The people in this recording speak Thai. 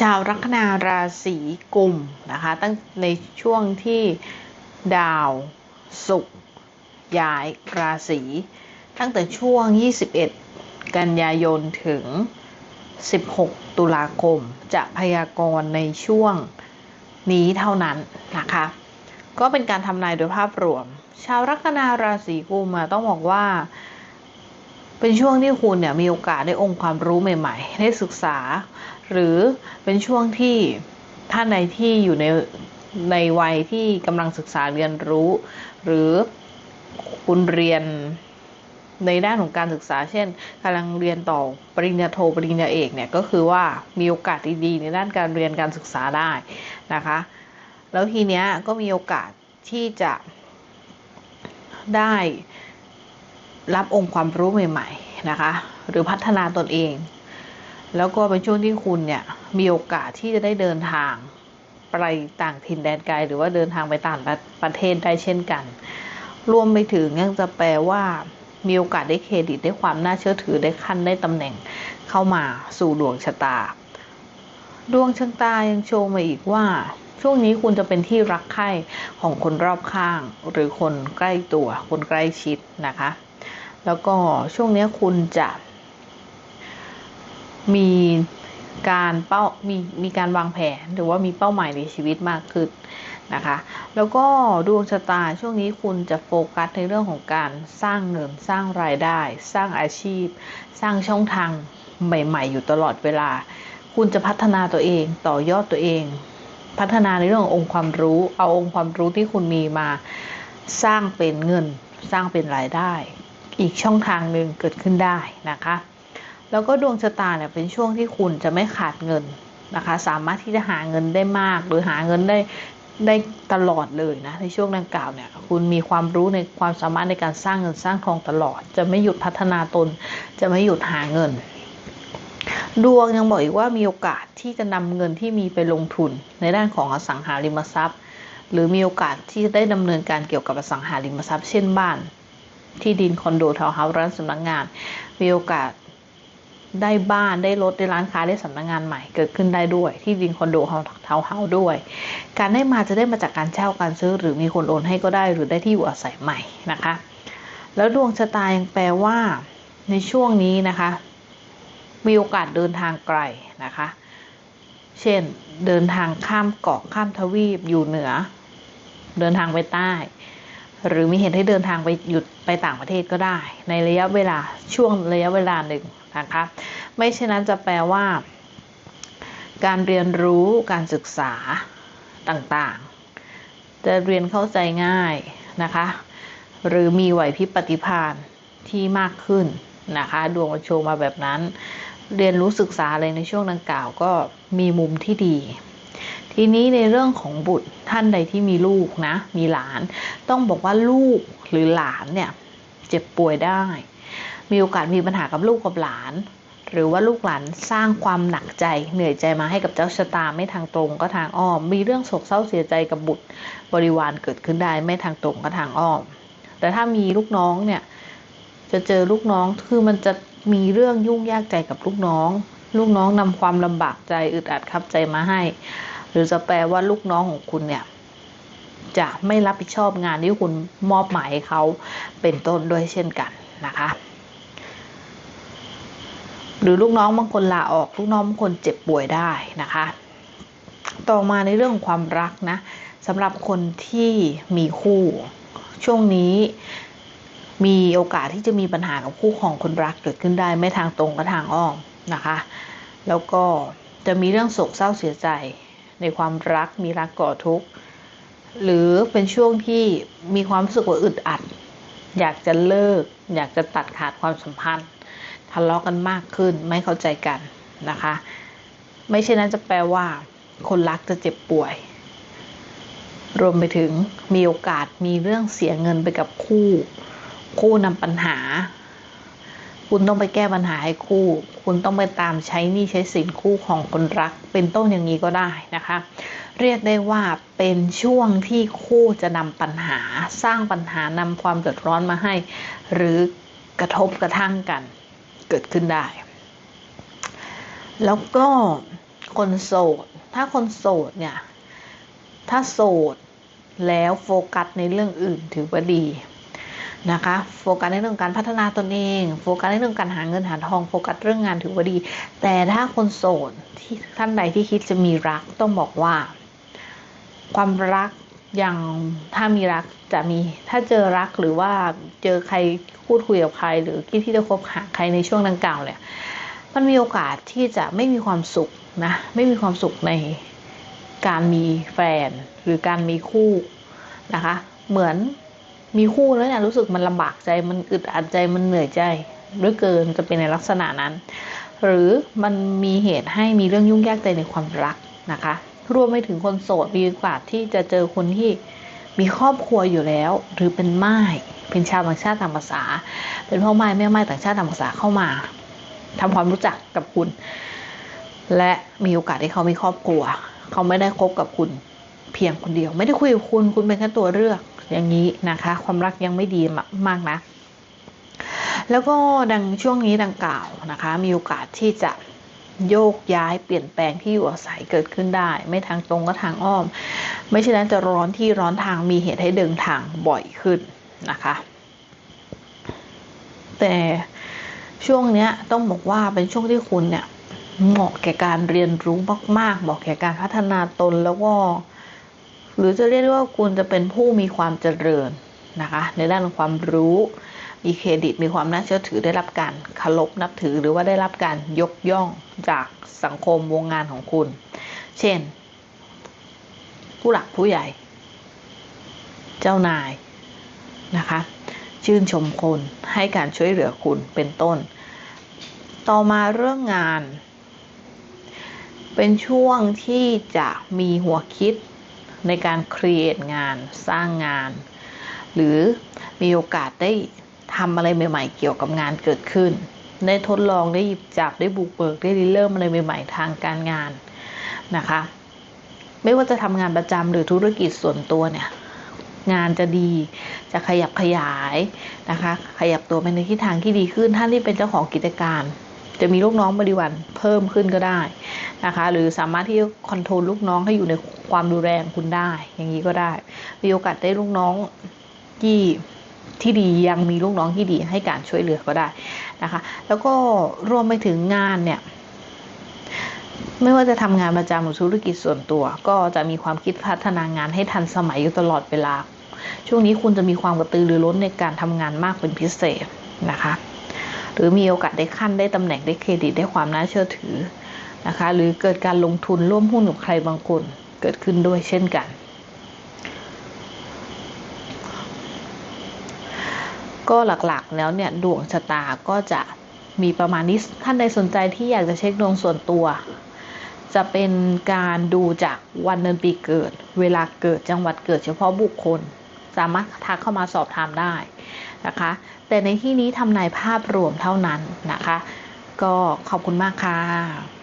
ชาวลัคนาราศีกุมนะคะ ตั้งในช่วงที่ดาวศุกร์ย้ายราศีตั้งแต่ช่วง 21 กันยายนถึง 16 ตุลาคม จะพยากรณ์ในช่วงนี้เท่านั้นนะคะ ก็เป็นการทำนายโดยภาพรวม ชาวลัคนาราศีกุมะต้องบอกว่าเป็นช่วงที่คุณเนี่ยมีโอกาสได้องค์ความรู้ใหม่ ๆ ได้ศึกษา หรือเป็นช่วงที่ท่านใดที่อยู่ในในวัยที่กำลังศึกษาเรียนรู้ หรือคุณเรียนในด้านของการศึกษา เช่นกำลังเรียนต่อปริญญาโทปริญญาเอกเนี่ยก็คือว่ามีโอกาสดีๆในด้านการเรียนการศึกษาได้นะคะ แล้วทีเนี้ยก็มีโอกาสที่จะได้รับองค์ความรู้ใหม่ ๆนะคะ หรือพัฒนาตนเอง แล้วก็เป็นช่วงที่คุณเนี่ยมีโอกาสที่จะได้เดินทางไปต่างถิ่นแดนไกลหรือว่าเดินทางไปต่างประเทศได้เช่นกัน รวมไปถึงยังจะแปลว่า มีโอกาสได้เครดิตได้ความน่าเชื่อถือได้ขั้นได้ตำแหน่งเข้ามาสู่ดวงชะตา ดวงชะตายังโชว์มาอีกว่า ช่วงนี้คุณจะเป็นที่รักใคร่ของคนรอบข้าง หรือคนใกล้ตัว คนใกล้ชิดนะคะ แล้วก็ช่วงนี้คุณจะ มีการเป้ามีมีการวางแผนหรือว่ามีเป้าหมายในชีวิตมากขึ้นนะคะ แล้วก็ดวงชะตาช่วงนี้คุณจะโฟกัสในเรื่องของการสร้างเงินสร้างรายได้ สร้างอาชีพ สร้างช่องทางใหม่ ๆ อยู่ตลอดเวลา คุณจะพัฒนาตัวเองต่อยอดตัวเอง พัฒนาในเรื่ององค์ความรู้ เอาองค์ความรู้ที่คุณมีมาสร้างเป็นเงิน สร้างเป็นรายได้ อีกช่องทางหนึ่งเกิดขึ้นได้นะคะ แล้วก็ดวงชะตาเนี่ยเป็นช่วงที่คุณจะไม่ขาดเงินนะคะ สามารถที่จะหาเงินได้มาก หรือหาเงินได้ได้ตลอดเลยนะในช่วงดังกล่าวเนี่ยคุณมีความรู้ในความสามารถในการสร้างเงินสร้างทองตลอด จะไม่หยุดพัฒนาตน จะไม่หยุดหาเงิน ดวงยังบอกอีกว่ามีโอกาสที่จะนำเงินที่มีไปลงทุนในด้านของอสังหาริมทรัพย์ หรือมีโอกาสที่จะได้ดำเนินการเกี่ยวกับอสังหาริมทรัพย์ เช่นบ้าน ที่ดินคอนโดทาวน์เฮาส์ร้านสำนักงาน มีโอกาส ได้บ้านได้รถได้ร้านค้าได้สำนักงงานใหม่เกิดขึ้นได้ด้วย ที่ดินคอนโดเฮาเทาเฮาด้วย การได้มาจะได้มาจากการเช่าการซื้อ หรือมีคนโอนให้ก็ได้หรือได้ที่อยู่อาศัยใหม่นะคะ แล้วดวงชะตายังแปลว่าในช่วงนี้นะคะ มีโอกาสเดินทางไกลนะคะ เช่นเดินทางข้ามเกาะข้ามทวีปอยู่เหนือ เดินทางไปใต้ หรือมีเหตุให้เดินทางไปหยุดไปต่างประเทศก็ได้ ในระยะเวลาช่วงระยะเวลาหนึ่งนะคะ ไม่เช่นนั้นจะแปลว่า การเรียนรู้การศึกษาต่างๆ จะเรียนเข้าใจง่ายนะคะ หรือมีไหวพริบปฏิภาณที่มากขึ้นนะคะ ดวงโชว์มาแบบนั้น เรียนรู้ศึกษาอะไรในช่วงดังกล่าวก็มีมุมที่ดี ทีนี้ในเรื่องของบุตรท่านใดที่มีลูกนะ มีหลาน ต้องบอกว่าลูกหรือหลานเนี่ยเจ็บป่วยได้ มีโอกาสมีปัญหากับลูกกับหลาน หรือว่าลูกหลานสร้างความหนักใจเหนื่อยใจมาให้กับเจ้าชะตาไม่ทางตรงก็ทางอ้อม มีเรื่องโศกเศร้าเสียใจกับบุตรบริวารเกิดขึ้นได้ไม่ทางตรงก็ทางอ้อม แต่ถ้ามีลูกน้องเนี่ยจะเจอลูกน้องคือมันจะมีเรื่องยุ่งยากใจกับลูกน้อง ลูกน้องนำความลำบากใจอึดอัดขับใจมาให้ หรือจะแปลว่าลูกน้องของคุณเนี่ยจะไม่รับผิดชอบงานที่คุณมอบหมายให้เขาเป็นต้นด้วยเช่นกันนะคะ หรือลูกน้องบางคนลาออก ลูกน้องบางคนเจ็บป่วยได้นะคะ ต่อมาในเรื่องของความรักนะสำหรับคนที่มีคู่ ช่วงนี้มีโอกาสที่จะมีปัญหากับคู่ของคนรักเกิดขึ้นได้ ไม่ทางตรงก็ทางอ้อมนะคะ แล้วก็จะมีเรื่องโศกเศร้าเสียใจ ในความรักมีรักก่อทุกข์ หรือเป็นช่วงที่มีความรู้สึกว่าอึดอัด อยากจะเลิก อยากจะตัดขาดความสัมพันธ์ทะเลาะกันมากขึ้นไม่เข้าใจกันนะคะ ไม่ใช่นั้นจะแปลว่าคนรักจะเจ็บป่วย รวมไปถึงมีโอกาสมีเรื่องเสียเงินไปกับคู่ คู่นำปัญหา คุณต้องไปแก้ปัญหาให้คู่ คุณต้องไปตามใช้หนี้ใช้สินคู่ของคนรัก เป็นต้นอย่างนี้ก็ได้นะคะ เรียกได้ว่าเป็นช่วงที่คู่จะนำปัญหาสร้างปัญหานำความเดือดร้อนมาให้ หรือกระทบกระทั่งกันเกิดขึ้นได้ แล้วก็คนโสด ถ้าคนโสดเนี่ย ถ้าโสดแล้วโฟกัสในเรื่องอื่นถือว่าดี นะคะโฟกัสในเรื่องการพัฒนาตนเอง โฟกัสในเรื่องการหาเงินหาทองโฟกัสเรื่องงานถือว่าดี แต่ถ้าคนโสดที่ท่านใดที่คิดจะมีรักต้องบอกว่า ความรักอย่างถ้ามีรักจะมีถ้าเจอรักหรือว่าเจอใครพูดคุยกับใคร หรือคิดที่จะคบหาใครในช่วงดังกล่าวเนี่ยมันมีโอกาสที่จะไม่มีความสุขนะไม่มีความสุขในการมีแฟนหรือการมีคู่นะคะ เหมือน มีคู่แล้วเนี่ยรู้สึกมันลำบากใจมันอึดอัดใจมันเหนื่อยใจเหลือเกินจะเป็นในลักษณะนั้น หรือมันมีเหตุให้มีเรื่องยุ่งยากใจในความรักนะคะ รวมไปถึงคนโสดมีโอกาสที่จะเจอคนที่มีครอบครัวอยู่แล้ว หรือเป็นไม้เป็นชาวต่างชาติต่างภาษา เป็นพ่อไม้แม่ไม้ต่างชาติต่างภาษาเข้ามาทำความรู้จักกับคุณ และมีโอกาสที่เขามีครอบครัว เขาไม่ได้คบกับคุณ เพียงคนเดียว ไม่ได้คุยกับคุณคุณเป็นแค่ตัวเลือก อย่างนี้นะคะ ความรักยังไม่ดีมากนะแล้วก็ดังช่วงนี้ดังกล่าวนะคะ มีโอกาสที่จะโยกย้ายเปลี่ยนแปลงที่อยู่อาศัยเกิดขึ้นได้ ไม่ทางตรงก็ทางอ้อม ไม่เช่นนั้นจะร้อนที่ร้อนทางมีเหตุให้เดินทางบ่อยขึ้นนะคะ แต่ช่วงนี้ต้องบอกว่าเป็นช่วงที่คุณเนี่ยเหมาะแก่การเรียนรู้มากๆเหมาะแก่การพัฒนาตนแล้วก็ หรือจะเรียกว่าคุณจะเป็นผู้มีความเจริญนะคะ ในด้านความรู้ มีเครดิตมีความน่าเชื่อถือได้รับการเคารพนับถือหรือว่าได้รับการยกย่องจากสังคมวงงานของคุณ เช่น ผู้หลักผู้ใหญ่ เจ้านายนะคะ ชื่นชมคนให้การช่วยเหลือคุณเป็นต้น ต่อมาเรื่องงาน เป็นช่วงที่จะมีหัวคิด ในการครีเอทงานสร้างงาน หรือมีโอกาสได้ทำอะไรใหม่ ๆ เกี่ยวกับงานเกิดขึ้น ได้ทดลองได้หยิบจับได้บุกเบิกได้ริเริ่มอะไรใหม่ ๆ ทางการงานนะคะ ไม่ว่าจะทำงานประจำหรือธุรกิจส่วนตัวเนี่ยงานจะดีจะขยับขยายนะคะ ขยับตัวไปในทิศทางที่ดีขึ้นท่านที่เป็นเจ้าของกิจการ จะมีลูกน้องบริวารเพิ่มขึ้นก็ได้นะคะ หรือสามารถที่จะคอนโทรลลูกน้องให้อยู่ในความดูแลของคุณได้ อย่างนี้ก็ได้ มีโอกาสได้ลูกน้องที่ที่ดียังมีลูกน้องที่ดีให้การช่วยเหลือก็ได้นะคะ แล้วก็รวมไปถึงงานเนี่ยไม่ว่าจะทำงานประจำหรือธุรกิจส่วนตัว ก็จะมีความคิดพัฒนางานให้ทันสมัยอยู่ตลอดเวลา ช่วงนี้คุณจะมีความกระตือรือร้นในการทำงานมากเป็นพิเศษนะคะ หรือมีโอกาสได้ขั้นได้ตำแหน่งได้เครดิตได้ความน่าเชื่อถือนะคะหรือเกิดการลงทุนร่วมหุ้นกับใครบางคนเกิดขึ้นด้วยเช่นกัน ก็หลักๆแล้วเนี่ยดวงชะตาก็จะมีประมาณนี้ท่านใดสนใจที่อยากจะเช็คดวงส่วนตัว จะเป็นการดูจากวันเดือนปีเกิด เวลาเกิดจังหวัดเกิดเฉพาะบุคคล สามารถทักเข้ามาสอบถามได้ นะคะ แต่ในที่นี้ทำนายภาพรวมเท่านั้นนะคะ ก็ขอบคุณมากค่ะ